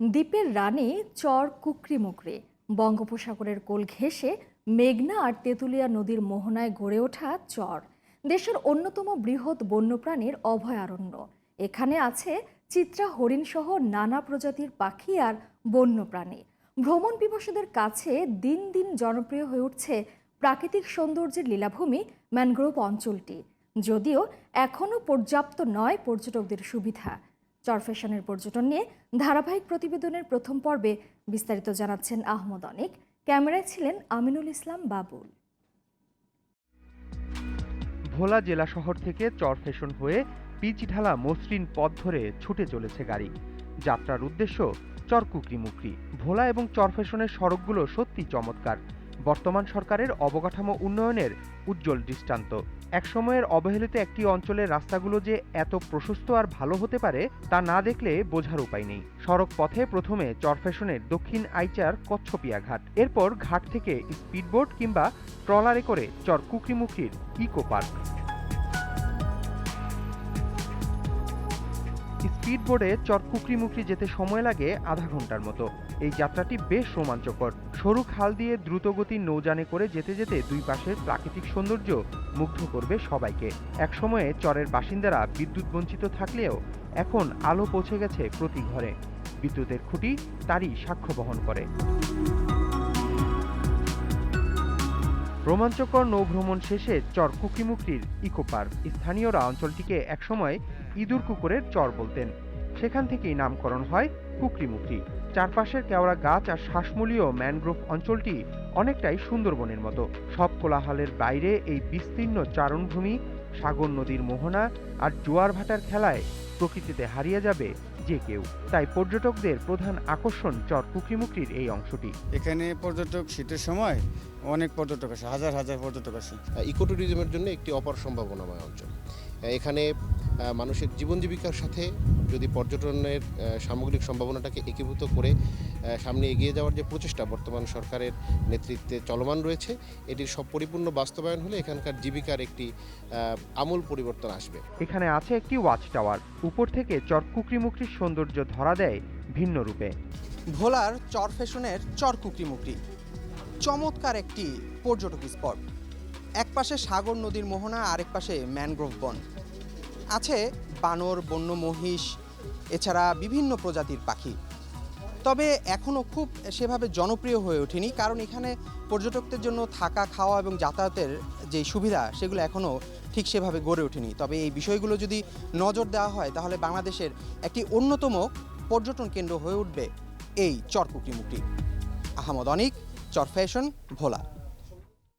দ্বীপের রানে চর কুকরিমুকরি বঙ্গোপসাগরের কোল ঘেঁষে মেঘনা আর তেঁতুলিয়া নদীর মোহনায় গড়ে ওঠা চর, দেশের অন্যতম বৃহৎ বন্যপ্রাণীর অভয়ারণ্য। এখানে আছে চিত্রা হরিণসহ নানা প্রজাতির পাখি আর বন্যপ্রাণী। ভ্রমণ পিপাসুদের কাছে দিন দিন জনপ্রিয় হয়ে উঠছে প্রাকৃতিক সৌন্দর্যের লীলাভূমি ম্যানগ্রোভ অঞ্চলটি। যদিও এখনও পর্যাপ্ত নয় পর্যটকদের সুবিধা। চরফেশনের পর্যটন নিয়ে ধারাবাহিক প্রতিবেদনের প্রথম পর্বে বিস্তারিত জানাচ্ছেন আহমদ অনিক। ক্যামেরায় ছিলেন আমিনুল ইসলাম বাবুল। ভোলা জেলা শহর থেকে চরফেশন হয়ে পিচঢালা মসৃণ পথ ধরে ছুটে চলেছে গাড়ি। যাত্রার উদ্দেশ্য চরকুকরিমুকরি ভোলা এবং চরফেশনের সড়কগুলো সত্যি চমৎকার। বর্তমান সরকারের অবকাঠামো উন্নয়নের উজ্জ্বল দৃষ্টান্ত। একসময়ের অবহেলিত একটি অঞ্চলের রাস্তাগুলো যে এত প্রশস্ত আর ভালো হতে পারে, তা না দেখলে বোঝার উপায় নেই। সড়ক পথে প্রথমে চরফেশনের দক্ষিণ আইচার কচ্ছপিয়া ঘাট এরপর ঘাট থেকে স্পিডবোট কিংবা ট্রলারে করে চর কুকরিমুখির ইকো পার্ক। স্পিডবোটে চর কুকরিমুকরি যেতে সময় লাগে আধা ঘণ্টার মতো। এই যাত্রাটি বেশ রোমাঞ্চকর। সরু খাল দিয়ে দ্রুতগতির নৌযানে করে যেতে যেতে দুই পাশের প্রাকৃতিক সৌন্দর্য মুগ্ধ করবে সবাইকে। একসময়ে চরের বাসিন্দারা বিদ্যুৎ বঞ্চিত থাকলেও এখন আলো পৌঁছে গেছে প্রতি ঘরে। বিদ্যুতের খুঁটি তারই সাক্ষ্য বহন করে। রোমাঞ্চকর নৌভ্রমণ শেষে চর কুকিমুকরির ইকো পার্ক। স্থানীয়রা অঞ্চলটিকে একসময় ইঁদুর কুকুরের চর বলতেন। সেখান থেকেই নামকরণ হয় কুকরিমুকরি চারপাশের কেওড়া গাছ আর শ্বাসমূলীয় ম্যানগ্রোভ অঞ্চলটি অনেকটাই সুন্দরবনের মতো। সব কোলাহলের বাইরে এই বিস্তীর্ণ চারণভূমি সাগর নদীর মোহনা আর জোয়ার ভাটার খেলায় প্রকৃতিতে হারিয়ে যাবে যে কেউ। তাই পর্যটকদের প্রধান আকর্ষণ চর কুকরিমুকরির এই অংশটি। এখানে পর্যটক শীতের সময় অনেক পর্যটক আসে হাজার হাজার পর্যটক আসে। ইকো ট্যুরিজমের জন্য একটি অপার সম্ভাবনাময় অঞ্চল। এখানে মানুষের জীবন জীবিকার সাথে যদি পর্যটনের সামগ্রিক সম্ভাবনাটাকে একীভূত করে সামনে এগিয়ে যাওয়ার যে প্রচেষ্টা বর্তমান সরকারের নেতৃত্বে চলমান রয়েছে এটির সব পরিপূর্ণ বাস্তবায়ন হলে এখানকার জীবিকার একটি আমূল পরিবর্তন আসবে। এখানে আছে একটি ওয়াচ টাওয়ার উপর থেকে চর কুকরিমুকরির সৌন্দর্য ধরা দেয় ভিন্ন রূপে। ভোলার চর ফ্যাশনের চর কুকরিমুকরি চমৎকার একটি পর্যটক স্পট। এক পাশে সাগর নদীর মোহনা আরেক পাশে ম্যানগ্রোভ বন। আছে বানর, বন্য মহিষ, এছাড়া বিভিন্ন প্রজাতির পাখি। তবে এখনও খুব সেভাবে জনপ্রিয় হয়ে ওঠেনি, কারণ এখানে পর্যটকদের জন্য থাকা, খাওয়া এবং যাতায়াতের যে সুবিধা, সেগুলো এখনও ঠিক সেভাবে গড়ে ওঠেনি। তবে এই বিষয়গুলো যদি নজর দেওয়া হয়, তাহলে বাংলাদেশের একটি অন্যতম পর্যটন কেন্দ্র হয়ে উঠবে এই চরকুকরি মুকরি আহমদ অনিক, চর ফ্যাশন, ভোলা।